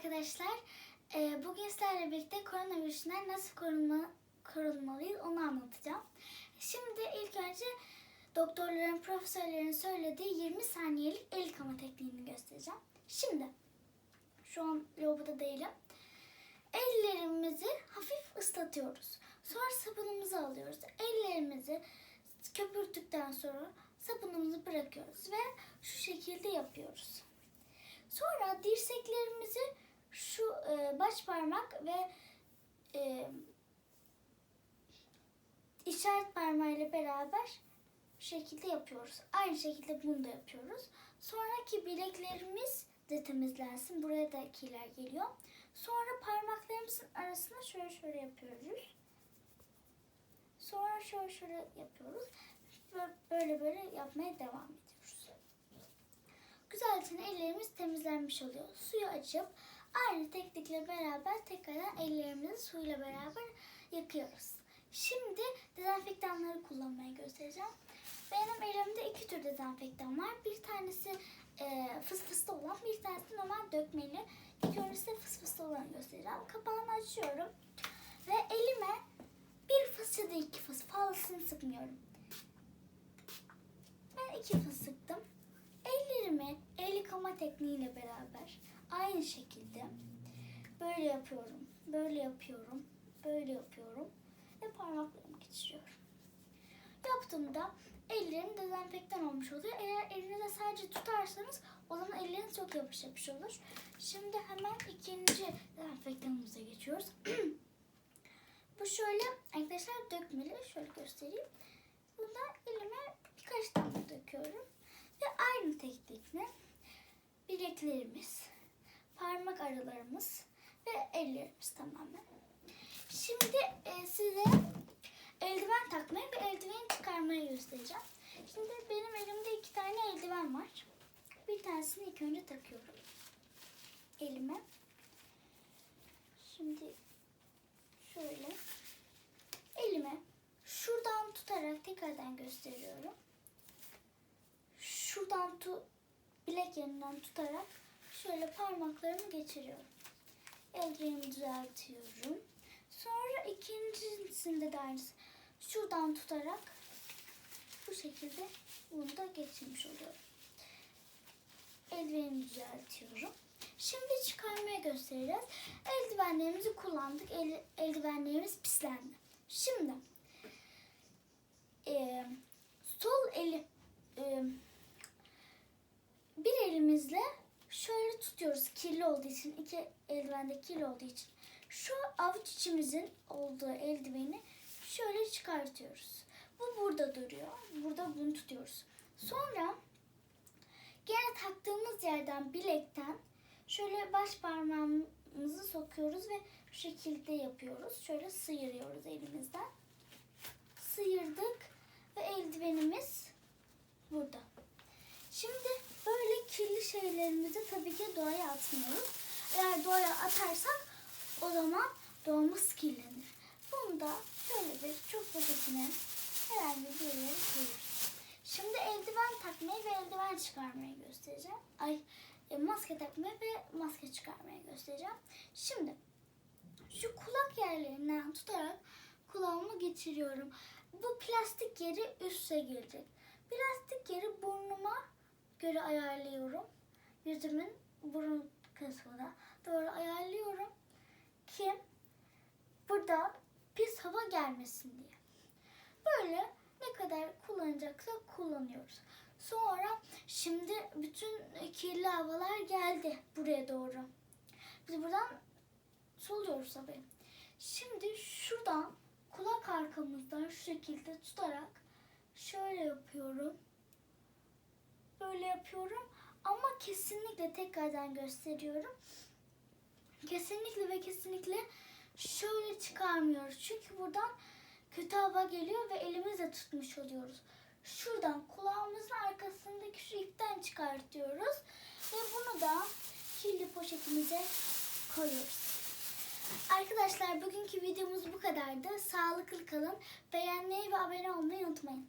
arkadaşlar. Ee, bugün sizlerle birlikte koronavirüsünden nasıl korunma, korunmalıyız onu anlatacağım. Şimdi ilk önce doktorların, profesörlerin söylediği 20 saniyelik el yıkama tekniğini göstereceğim. Şimdi şu an lavaboda değilim. Ellerimizi hafif ıslatıyoruz. Sonra sabunumuzu alıyoruz. Ellerimizi köpürttükten sonra sabunumuzu bırakıyoruz ve şu şekilde yapıyoruz. Sonra dirseklerimizi şu e, baş parmak ve e, işaret parmağıyla beraber bu şekilde yapıyoruz. Aynı şekilde bunu da yapıyoruz. Sonraki bileklerimiz de temizlensin. Buraya da kiler geliyor. Sonra parmaklarımızın arasına şöyle şöyle yapıyoruz. Sonra şöyle şöyle yapıyoruz. Böyle böyle, yapmaya devam ediyoruz. Güzelce ellerimiz temizlenmiş oluyor. Suyu açıp aynı teknikle beraber tekrardan ellerimizi suyla beraber yıkıyoruz. Şimdi dezenfektanları kullanmayı göstereceğim. Benim elimde iki tür dezenfektan var. Bir tanesi e, fıs fıslı olan, bir tanesi normal dökmeli. İlk önce size fıs fıslı olanı göstereceğim. Kapağını açıyorum ve elime bir fıs ya da iki fıs fazlasını sıkmıyorum. Ben iki fıs sıktım. Ellerimi el yıkama tekniğiyle beraber aynı şekilde böyle yapıyorum, böyle yapıyorum, böyle yapıyorum ve parmaklarımı geçiriyorum. Yaptığımda ellerim dezenfektan olmuş oluyor. Eğer elinizde sadece tutarsanız o zaman elleriniz çok yapış yapış olur. Şimdi hemen ikinci dezenfektanımıza geçiyoruz. Bu şöyle arkadaşlar dökmeli. Şöyle göstereyim. Bunda elime birkaç damla döküyorum. Ve aynı teknikle bileklerimiz, parmak aralarımız ve ellerimiz tamamen. Şimdi e, size eldiven takmayı ve eldiveni çıkarmayı göstereceğim. Şimdi benim elimde iki tane eldiven var. Bir tanesini ilk önce takıyorum. Elime. Şimdi şöyle elime şuradan tutarak tekrardan gösteriyorum. Şuradan tu bilek yerinden tutarak şöyle parmaklarımı geçiriyorum. Ellerimi düzeltiyorum. Sonra ikincisinde de aynısı. Şuradan tutarak bu şekilde bunu da geçirmiş oluyorum. Eldivenimi düzeltiyorum. Şimdi çıkarmaya göstereceğiz. Eldivenlerimizi kullandık. El, eldivenlerimiz pislendi. Şimdi e, sol eli e, bir elimizle şöyle kirli olduğu için iki eldivende kirli olduğu için şu avuç içimizin olduğu eldiveni şöyle çıkartıyoruz. Bu burada duruyor. Burada bunu tutuyoruz. Sonra gene taktığımız yerden bilekten şöyle baş parmağımızı sokuyoruz ve şu şekilde yapıyoruz. Şöyle sıyırıyoruz elimizden. Sıyırdık ve eldivenimiz burada. Şimdi böyle kirli şeylerimizi tabii ki doğaya atmıyoruz. Eğer doğaya atarsak o zaman doğamız kirlenir. Bunu da şöyle bir çok basitine herhangi bir yere koyuyoruz. Şimdi eldiven takmayı ve eldiven çıkarmayı göstereceğim. Ay e, maske takmayı ve maske çıkarmayı göstereceğim. Şimdi şu kulak yerlerinden tutarak kulağımı geçiriyorum. Bu plastik yeri üste gelecek. Plastik yeri burnuma göre ayarlıyorum. Yüzümün burun kısmına doğru ayarlıyorum ki burada pis hava gelmesin diye. Böyle ne kadar kullanacaksak kullanıyoruz. Sonra şimdi bütün kirli havalar geldi buraya doğru. Biz buradan soluyoruz tabii. Şimdi şuradan kulak arkamızdan şu şekilde tutarak şöyle yapıyorum. Böyle yapıyorum ama kesinlikle tekrardan gösteriyorum. Kesinlikle ve kesinlikle şöyle çıkarmıyoruz. Çünkü buradan kötü hava geliyor ve elimizle tutmuş oluyoruz. Şuradan kulağımızın arkasındaki şu ipten çıkartıyoruz. Ve bunu da kirli poşetimize koyuyoruz. Arkadaşlar bugünkü videomuz bu kadardı. Sağlıklı kalın. Beğenmeyi ve abone olmayı unutmayın.